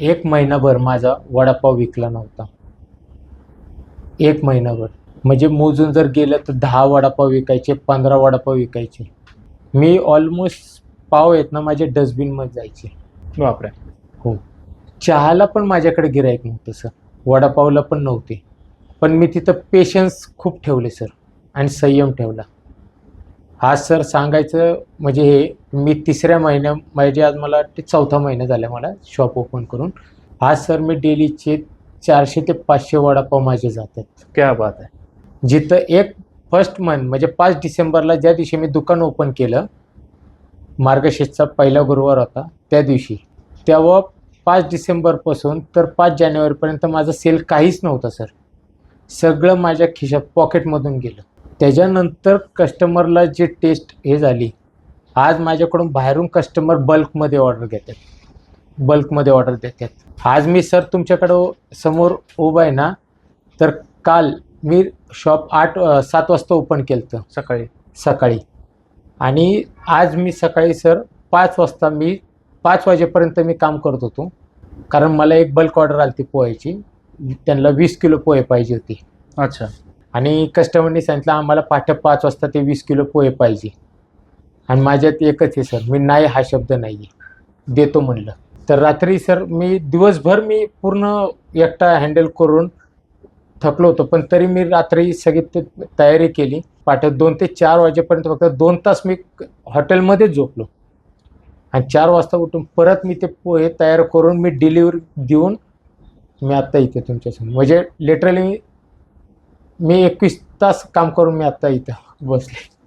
एक महिनाभर माझा वडापाव विकला नव्हता. एक महिनाभर. म्हणजे मोजून जर गेलं तर दहा वडापाव विकायचे पंधरा वडापाव विकायचे. मी ऑलमोस्ट पाव आहेत ना माझे डस्टबिनमध्ये जायचे. बापरे. हो. चहाला पण माझ्याकडे गिराईक नव्हतं सर. वडापावला पण नव्हते. पण मी तिथं पेशन्स खूप ठेवले सर. आणि संयम ठेवला. आज सर सांगायचं म्हणजे हे मी तिसऱ्या महिन्या म्हणजे आज मला वाटते चौथा महिना झाला मला शॉप ओपन करून. आज सर मी डेलीचे चारशे ते पाचशे वडापाव माझे जातात. क्या बात आहे. जिथं एक फर्स्ट मंथ म्हणजे पाच डिसेंबरला ज्या दिवशी मी दुकान ओपन केलं मार्गशीर्षचा पहिला गुरुवार होता त्या दिवशी. तेव्हा पाच डिसेंबरपासून तर पाच जानेवारीपर्यंत माझं सेल काहीच नव्हतं सर. सगळं माझ्या खिशात पॉकेटमधून गेलं. त्याच्यानंतर कस्टमरला जी टेस्ट हे झाली आज माझ्याकडून बाहेरून कस्टमर बल्कमध्ये ऑर्डर घेतात. बल्कमध्ये ऑर्डर देतात. आज मी सर तुमच्याकडं समोर उभा आहे ना तर काल मी शॉप आठ सात वाजता ओपन केलं होतं सकाळी. सकाळी. आणि आज मी सकाळी सर पाच वाजता मी पाच वाजेपर्यंत मी काम करत होतो. कारण मला एक बल्क ऑर्डर आली ती पोह्याची. त्यांना वीस किलो पोहे पाहिजे होती. अच्छा. आणि कस्टमरनी सांगितलं आम्हाला पाठ पाच वाजता ते वीस किलो पोहे पाहिजे. आणि माझ्यात एकच आहे सर मी नाही हा शब्द नाही आहे देतो म्हणलं. तर रात्री सर मी दिवसभर मी पूर्ण एकटा हँडल करून थकलो होतो पण तरी मी रात्री सगळी ते तयारी केली. पाठ दोन ते चार वाजेपर्यंत फक्त दोन तास मी हॉटेलमध्येच झोपलो. आणि चार वाजता उठून परत मी ते पोहे तयार करून मी डिलिव्हरी देऊन मी आत्ता इथे तुमच्यासमोर म्हणजे लिटरली मी एकवीस तास काम करून मी आत्ता इथं बसले.